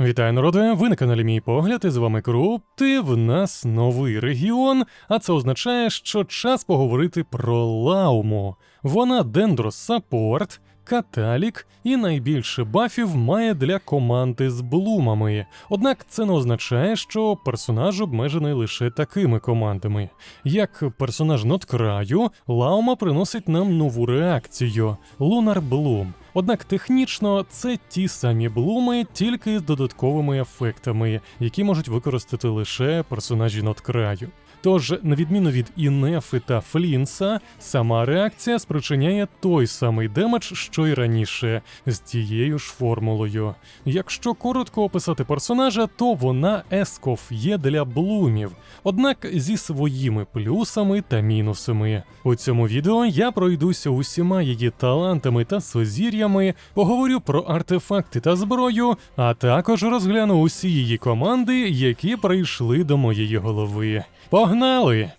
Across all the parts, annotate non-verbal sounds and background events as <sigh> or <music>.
Вітаю, народе! Ви на каналі Мій Погляд, і з вами Круп. І в нас новий регіон, а це означає, що час поговорити про Лауму. Вона дендросаппорт, каталік і найбільше бафів має для команди з блумами. Однак це не означає, що персонаж обмежений лише такими командами. Як персонаж Ноткраю, Лаума приносить нам нову реакцію Лунар Блум. Однак технічно це ті самі блуми, тільки з додатковими ефектами, які можуть використати лише персонажі Ноткраю. Тож, на відміну від Інефи та Флінса, сама реакція спричиняє той самий демедж, що й раніше, з тією ж формулою. Якщо коротко описати персонажа, то вона ескоф є для блумів, однак зі своїми плюсами та мінусами. У цьому відео я пройдуся усіма її талантами та сузір'ями, поговорю про артефакти та зброю, а також розгляну усі її команди, які прийшли до моєї голови. Погнали!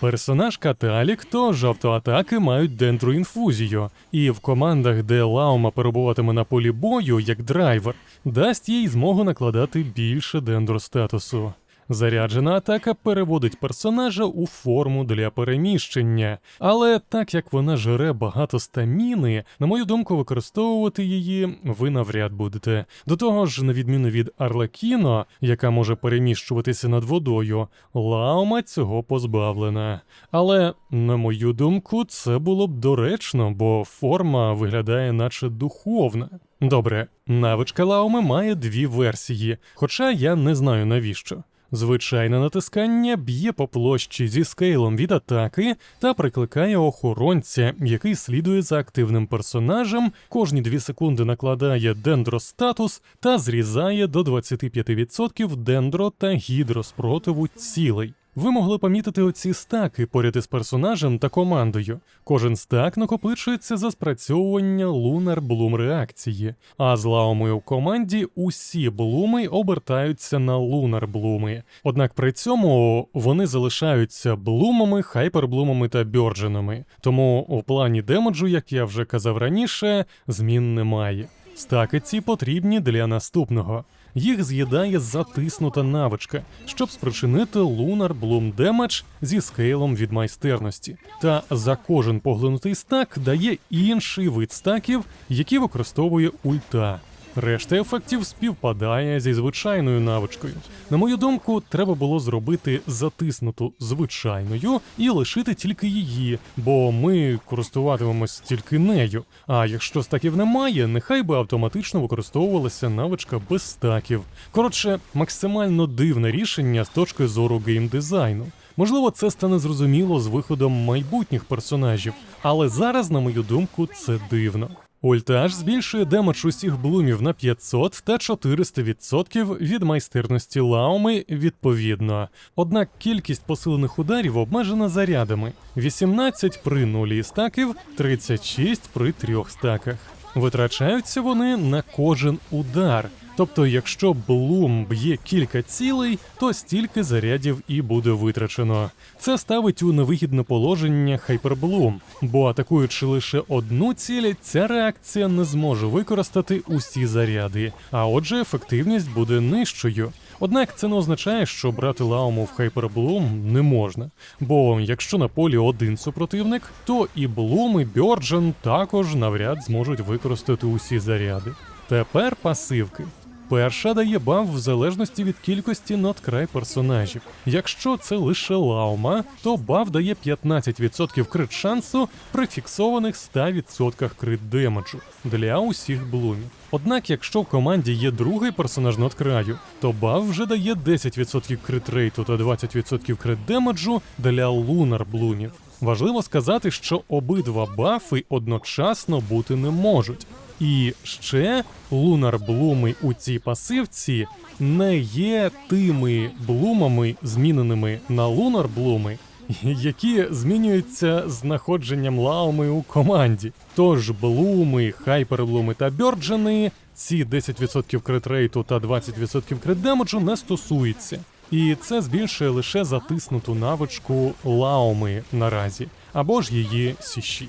Персонаж Каталік тож автоатаки мають дендроінфузію, і в командах, де Лаума перебуватиме на полі бою як драйвер, дасть їй змогу накладати більше дендростатусу. Заряджена атака переводить персонажа у форму для переміщення, але так як вона жере багато стаміни, на мою думку, використовувати її ви навряд будете. До того ж, на відміну від Арлекіно, яка може переміщуватися над водою, Лаума цього позбавлена. Але, на мою думку, це було б доречно, бо форма виглядає наче духовна. Добре, навичка Лауми має дві версії, хоча я не знаю навіщо. Звичайне натискання б'є по площі зі скейлом від атаки та прикликає охоронця, який слідує за активним персонажем, кожні 2 секунди накладає дендростатус та зрізає до 25% дендро та гідроспротиву цілей. Ви могли помітити оці стаки поряд із персонажем та командою. Кожен стак накопичується за спрацьовування лунар блум реакції, а з лаумою в команді усі блуми обертаються на лунар блуми. Однак при цьому вони залишаються блумами, хайперблумами та бьордженами. Тому у плані демеджу, як я вже казав раніше, змін немає. Стаки ці потрібні для наступного. Їх з'їдає затиснута навичка, щоб спричинити лунар блум демедж зі скейлом від майстерності. Та за кожен поглинутий стак дає інший вид стаків, які використовує ульта. Решта ефектів співпадає зі звичайною навичкою. На мою думку, треба було зробити затиснуту звичайною і лишити тільки її, бо ми користуватимемось тільки нею. А якщо стаків немає, нехай би автоматично використовувалася навичка без стаків. Коротше, максимально дивне рішення з точки зору геймдизайну. Можливо, це стане зрозуміло з виходом майбутніх персонажів, але зараз, на мою думку, це дивно. Ультаж збільшує демедж усіх блумів на 500 та 400% від майстерності лауми відповідно. Однак кількість посилених ударів обмежена зарядами: 18 при нулі стаків, 36 при трьох стаках. Витрачаються вони на кожен удар. Тобто, якщо Блум б'є кілька цілей, то стільки зарядів і буде витрачено. Це ставить у невигідне положення Хайперблум, бо атакуючи лише одну ціль, ця реакція не зможе використати усі заряди, а отже, ефективність буде нижчою. Однак це не означає, що брати лауму в Хайперблум не можна. Бо якщо на полі один супротивник, то і Блум, і Бьорджен також навряд зможуть використати усі заряди. Тепер пасивки. Перша дає баф в залежності від кількості надкрай персонажів. Якщо це лише лаума, то баф дає 15% крит шансу при фіксованих 100% крит демеджу для усіх блумів. Однак, якщо в команді є другий персонаж надкраю, то баф вже дає 10% крит рейту та 20% крит демеджу для лунар блумів. Важливо сказати, що обидва бафи одночасно бути не можуть. І ще лунар блуми у цій пасивці не є тими блумами, зміненими на лунар блуми, <laughs> які змінюються знаходженням лауми у команді. Тож блуми, хайперблуми та бьорджени ці 10% крит-рейту та 20% крит-демеджу не стосуються. І це збільшує лише затиснуту навичку лауми наразі, або ж її Сі6.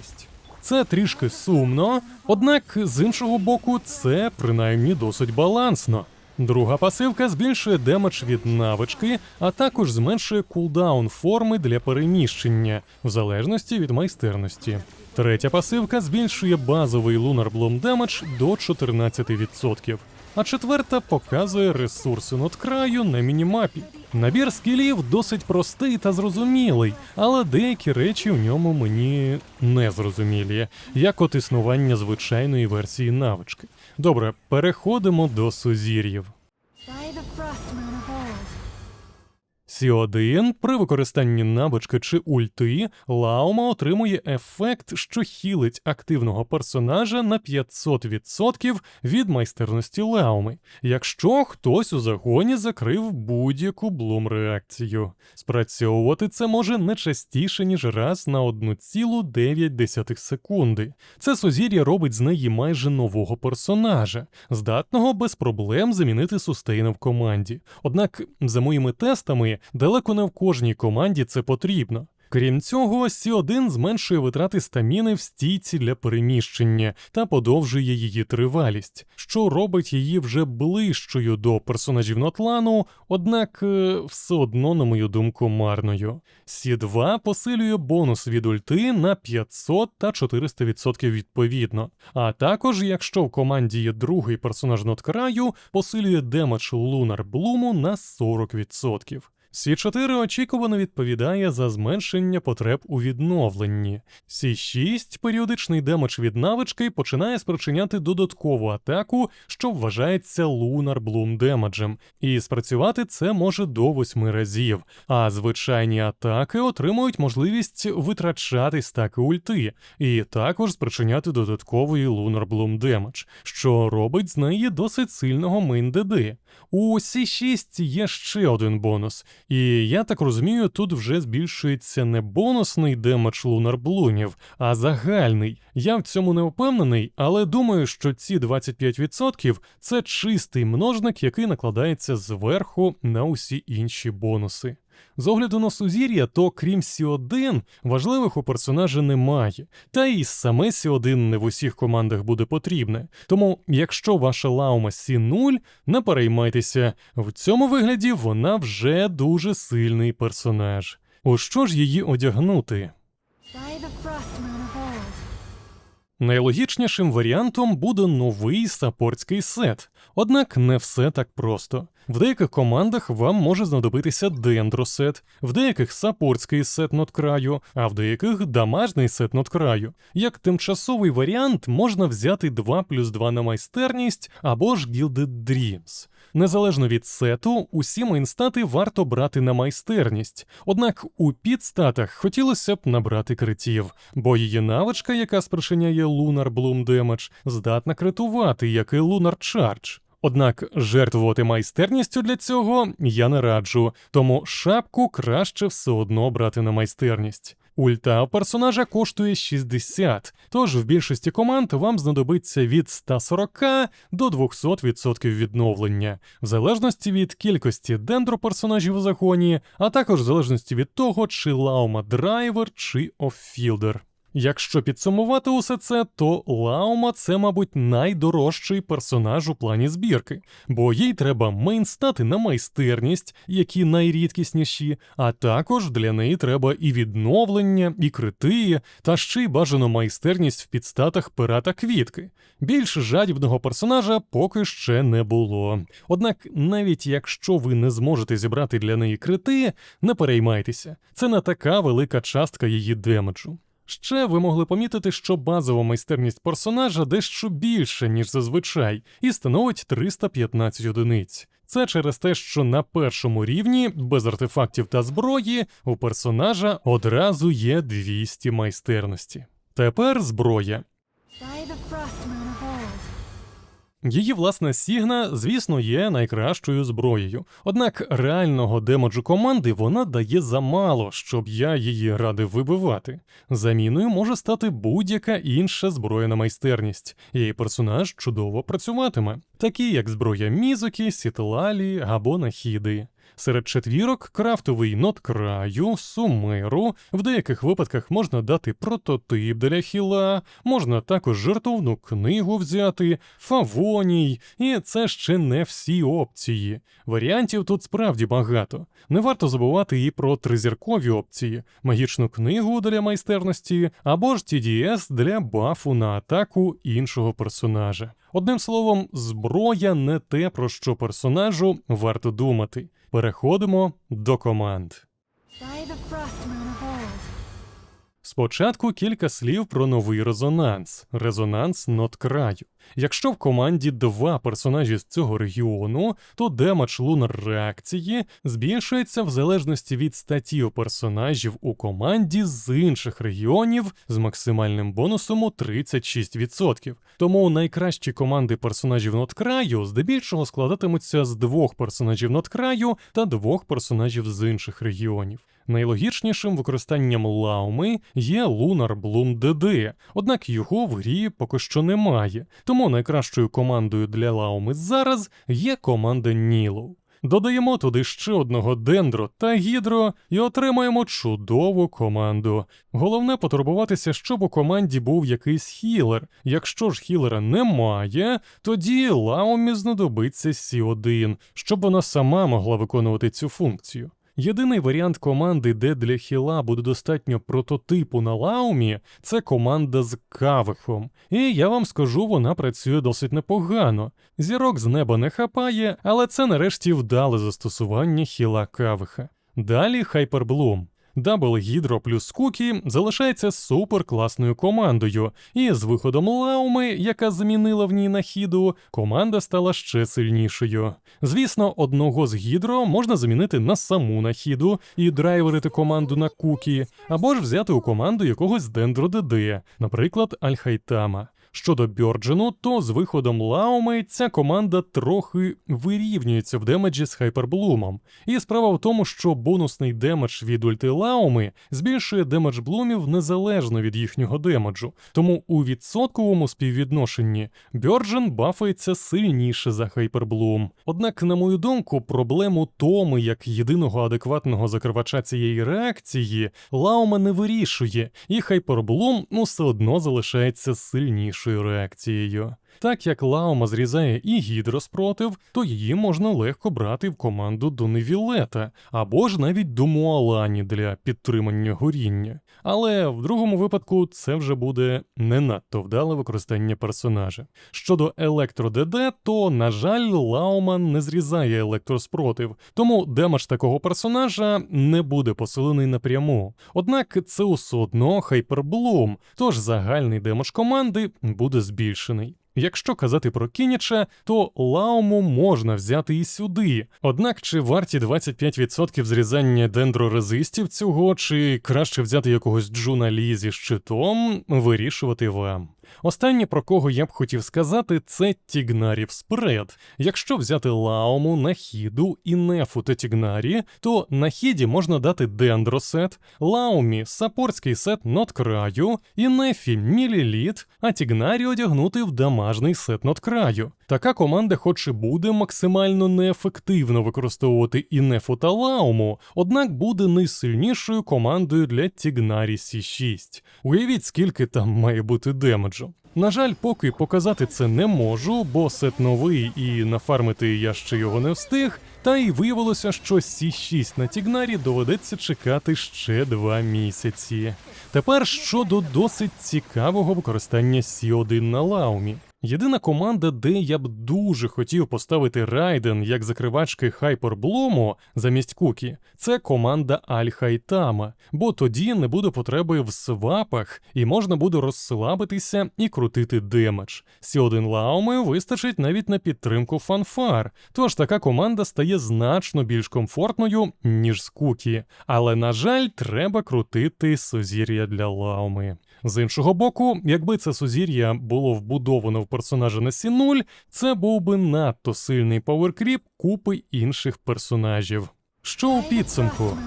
Це трішки сумно, однак з іншого боку, це принаймні досить балансно. Друга пасивка збільшує демедж від навички, а також зменшує кулдаун форми для переміщення, в залежності від майстерності. Третя пасивка збільшує базовий Bloom демедж до 14%. А четверта показує ресурси надкраю на мінімапі. Набір скілів досить простий та зрозумілий, але деякі речі в ньому мені не зрозумілі, як от існування звичайної версії навички. Добре, переходимо до сузір'їв. Сі1 при використанні навички чи ульти Лаума отримує ефект, що хілить активного персонажа на 500% від майстерності Лауми, якщо хтось у загоні закрив будь-яку блум реакцію. Спрацьовувати це може не частіше, ніж раз на 1,9 секунди. Це сузір'я робить з неї майже нового персонажа, здатного без проблем замінити сустейна в команді. Однак, за моїми тестами, далеко не в кожній команді це потрібно. Крім цього, Сі1 зменшує витрати стаміни в стійці для переміщення та подовжує її тривалість, що робить її вже ближчою до персонажів Нотлану, однак е, все одно, на мою думку, марною. Сі2 посилює бонус від ульти на 500 та 400% відповідно. А також, якщо в команді є другий персонаж Ноткраю, посилює демедж Лунар Блуму на 40%. Сі4 очікувано відповідає за зменшення потреб у відновленні. Сі6 періодичний демедж від навички починає спричиняти додаткову атаку, що вважається Lunar Bloom демеджем, і спрацювати це може до 8 разів. А звичайні атаки отримують можливість витрачати стаки ульти, і також спричиняти додатковий Lunar Bloom демедж, що робить з неї досить сильного мейн ДД. У Сі6 є ще один бонус. І я так розумію, тут вже збільшується не бонусний демедж лунарблунів, а загальний. Я в цьому не впевнений, але думаю, що ці 25% це чистий множник, який накладається зверху на усі інші бонуси. З огляду на сузір'я, то крім Сі1, важливих у персонажа немає, та й саме Сі1 не в усіх командах буде потрібне. Тому, якщо ваша лаума Сі0, не переймайтеся, в цьому вигляді вона вже дуже сильний персонаж. У що ж її одягнути? Найлогічнішим варіантом буде новий саппортський сет. Однак не все так просто. В деяких командах вам може знадобитися дендросет, в деяких саппортський сет ноткраю, а в деяких дамажний сет ноткраю. Як тимчасовий варіант можна взяти 2 плюс 2 на майстерність або ж Gilded Dreams. Незалежно від сету, усі мейнстати варто брати на майстерність. Однак у підстатах хотілося б набрати критів, бо її навичка, яка спричиняє Lunar Bloom Damage, здатна критувати, як і Lunar Charge. Однак жертвувати майстерністю для цього я не раджу, тому шапку краще все одно брати на майстерність. Ульта персонажа коштує 60, тож в більшості команд вам знадобиться від 140 до 200% відновлення, в залежності від кількості дендроперсонажів у загоні, а також в залежності від того, чи лаума драйвер чи оффілдер. Якщо підсумувати усе це, то Лаума це, мабуть, найдорожчий персонаж у плані збірки, бо їй треба мейнстати на майстерність, які найрідкісніші, а також для неї треба і відновлення, і крити, та ще й бажано майстерність в підстатах пера та квітки. Більш жадібного персонажа поки ще не було. Однак, навіть якщо ви не зможете зібрати для неї крити, не переймайтеся, це не така велика частка її демеджу. Ще ви могли помітити, що базова майстерність персонажа дещо більше, ніж зазвичай, і становить 315 одиниць. Це через те, що на першому рівні, без артефактів та зброї, у персонажа одразу є 200 майстерності. Тепер зброя. Її власна Сігна, звісно, є найкращою зброєю. Однак реального демоджу команди вона дає замало, щоб я її радив вибивати. Заміною може стати будь-яка інша зброєна майстерність, її персонаж чудово працюватиме, такі як зброя Мізуки, Сітлалі або Нахіди. Серед четвірок крафтовий нот краю, сумеру. В деяких випадках можна дати прототип для хіла, можна також жертовну книгу взяти, фавоній, і це ще не всі опції. Варіантів тут справді багато. Не варто забувати і про тризіркові опції: магічну книгу для майстерності або ж TDS для бафу на атаку іншого персонажа. Одним словом, зброя не те, про що персонажу варто думати. Переходимо до команд. Спочатку кілька слів про новий резонанс резонанс нот краю. Якщо в команді два персонажі з цього регіону, то демедж лунар реакції збільшується в залежності від статів персонажів у команді з інших регіонів з максимальним бонусом у 36%. Тому найкращі команди персонажів нот краю здебільшого складатимуться з двох персонажів нот краю та двох персонажів з інших регіонів. Найлогічнішим використанням лауми є Lunar Bloom DD, однак його в грі поки що немає, тому найкращою командою для лауми зараз є команда Нілоу. Додаємо туди ще одного дендро та гідро і отримаємо чудову команду. Головне потурбуватися, щоб у команді був якийсь хілер. Якщо ж хілера немає, тоді лаумі знадобиться Сі1, щоб вона сама могла виконувати цю функцію. Єдиний варіант команди, де для хіла буде достатньо прототипу на лаумі, це команда з кавихом. І я вам скажу, вона працює досить непогано. Зірок з неба не хапає, але це нарешті вдале застосування хіла кавиха. Далі Хайперблум. Дабл Гідро плюс Кукі залишається суперкласною командою, і з виходом Лауми, яка замінила в ній нахіду, команда стала ще сильнішою. Звісно, одного з гідро можна замінити на саму нахіду і драйверити команду на Кукі, або ж взяти у команду якогось Дендро ДД, наприклад, Альхайтама. Щодо Бьорджену, то з виходом Лауми ця команда трохи вирівнюється в демеджі з Хайперблумом. І справа в тому, що бонусний демедж від ульти Лауми збільшує демедж блумів незалежно від їхнього демеджу. Тому у відсотковому співвідношенні Бьорджен бафається сильніше за Хайперблум. Однак, на мою думку, проблему Томи як єдиного адекватного закривача цієї реакції Лаума не вирішує, і Хайперблум ну, все одно залишається сильнішою реакцією. Так як Лаума зрізає і гідроспротив, то її можна легко брати в команду до Невілета або ж навіть до Муалані для підтримання горіння. Але в другому випадку це вже буде не надто вдале використання персонажа. Щодо електро ДД, то, на жаль, Лаума не зрізає електроспротив, тому демедж такого персонажа не буде посилений напряму. Однак це усе одно хайперблум, тож загальний демедж команди буде збільшений. Якщо казати про Кініча, то Лауму можна взяти і сюди. Однак чи варті 25% зрізання дендрорезистів цього, чи краще взяти якогось Джуна Лі зі щитом, вирішувати вам. Останнє, про кого я б хотів сказати, це Тігнарів спред. Якщо взяти Лаому, Нахіду і Нефу та Тігнарі, то нахіді можна дати дендросет, Лаумі саппортський сет ноткраю і Нефі Міліліт, а Тігнарі одягнути в дамажний сет ноткраю. Така команда, хоч і буде максимально неефективно використовувати і Нефу та Лауму, однак буде найсильнішою командою для Тігнарі Сі6. Уявіть, скільки там має бути демеджу. На жаль, поки показати це не можу, бо сет новий і нафармити я ще його не встиг. Та й виявилося, що Сі6 на Тігнарі доведеться чекати ще два місяці. Тепер щодо досить цікавого використання Сі1 на Лаумі. Єдина команда, де я б дуже хотів поставити Райден як закривачки Хайперблому замість Кукі, це команда Аль-Хайтама, бо тоді не буде потреби в свапах і можна буде розслабитися і крутити демедж. Сі1 Лауми вистачить навіть на підтримку фанфар, тож така команда стає значно більш комфортною, ніж з Кукі. Але, на жаль, треба крутити сузір'я для Лауми. З іншого боку, якби це сузір'я було вбудовано в персонажа на Сі0, це був би надто сильний пауеркріп купи інших персонажів. Що у підсумку?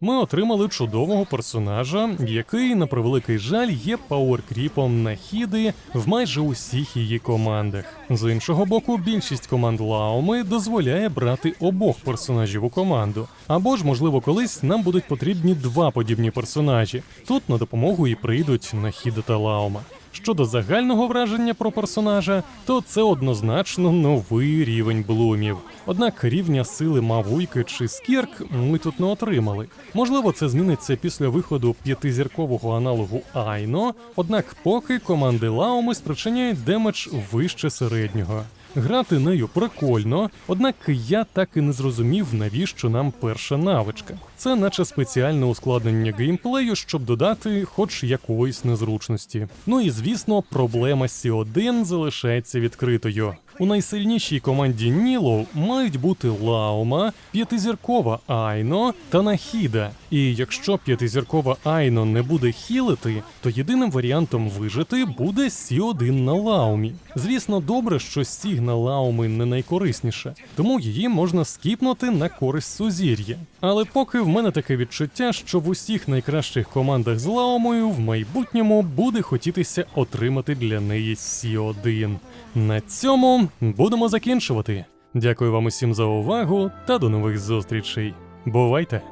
Ми отримали чудового персонажа, який, на превеликий жаль, є пауеркріпом на хіди в майже усіх її командах. З іншого боку, більшість команд Лаоми дозволяє брати обох персонажів у команду. Або ж, можливо, колись нам будуть потрібні два подібні персонажі. Тут на допомогу і прийдуть Нахіда та Лаома. Щодо загального враження про персонажа, то це однозначно новий рівень блумів. Однак рівня сили Мавуйки чи Скірк ми тут не отримали. Можливо, це зміниться після виходу п'ятизіркового аналогу Айно, однак поки команди Лаоми спричиняють демедж вище середнього. Грати нею прикольно, однак я так і не зрозумів, навіщо нам перша навичка. Це наче спеціальне ускладнення геймплею, щоб додати хоч якоїсь незручності. Ну і звісно, проблема Сі1 залишається відкритою. У найсильнішій команді Ніло мають бути Лаума, п'ятизіркова Айно та Нахіда. І якщо п'ятизіркова Айно не буде хілити, то єдиним варіантом вижити буде Сі1 на Лаумі. Звісно, добре, що Сіг на Лауми не найкорисніше, тому її можна скіпнути на користь сузір'я. Але поки в мене таке відчуття, що в усіх найкращих командах з Лаумою в майбутньому буде хотітися отримати для неї Сі1. На цьому будемо закінчувати. Дякую вам усім за увагу та до нових зустрічей. Бувайте!